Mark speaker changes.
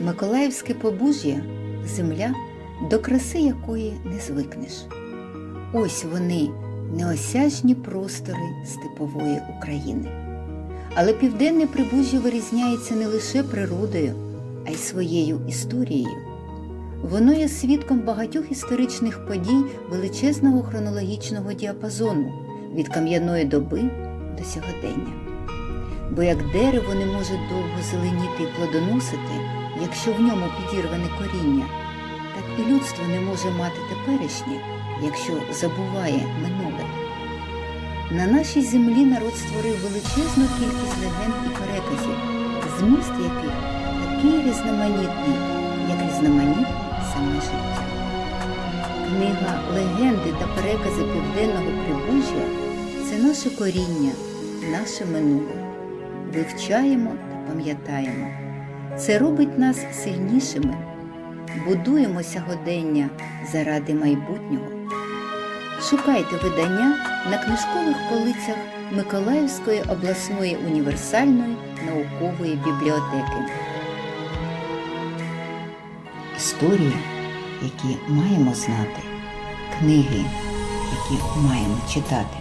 Speaker 1: Миколаївське побужжя земля, до краси якої не звикнеш. Ось вони, неосяжні простори степової України. Але південне прибужжя вирізняється не лише природою, а й своєю історією. Воно є свідком багатьох історичних подій величезного хронологічного діапазону від кам'яної доби до сьогодення. Бо як дерево не може довго зеленіти і плодоносити, якщо в ньому підірване коріння, так і людство не може мати теперішнє, якщо забуває минуле. На нашій землі народ створив величезну кількість легенд і переказів, зміст яких такий різноманітний, як різноманітне саме життя. Книга Легенди та перекази Південного Прибужжя це наше коріння, наше минуле. Вивчаємо та пам'ятаємо. Це робить нас сильнішими. Будуємо сьогодення заради майбутнього. Шукайте видання на книжкових полицях Миколаївської обласної універсальної наукової бібліотеки. Історії, які маємо знати, книги, які маємо читати.